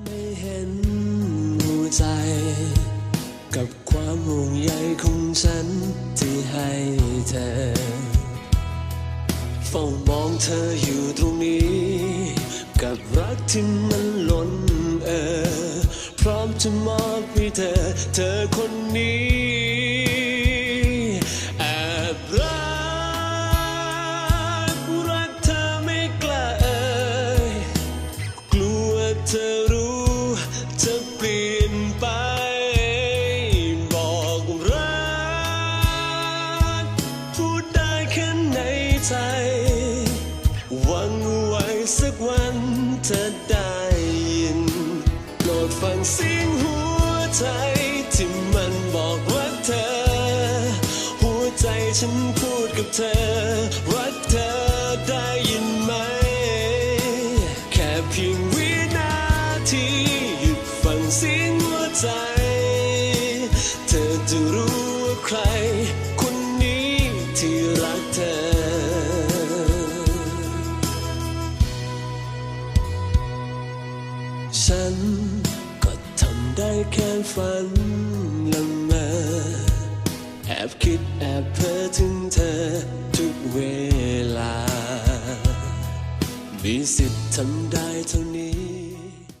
ไม่เห็นหัวใจกับความห่วงใยของฉันที่ให้เธอเฝ้ามองเธออยู่ตรงนี้ กับรักที่มันล้นเออ พร้อมจะมอบให้เธอ เธอคนนี้ ใจ หวังไว้สักวันจะได้ยินโปรดฟังเสียงหัวใจที่มันบอกรักเธอ หัวใจฉันพูดกับเธอรักเธอได้ยินไหม แค่เพียงวินาทีหยุดฟังเสียงหัวใจ เธอจะรู้ว่าใคร ฉัน ก็ทำได้แค่ฝันละเมอแอบคิดแอบเพ้อถึงเธอทุกเวลา มีสิทธิ์ทำได้เท่านี้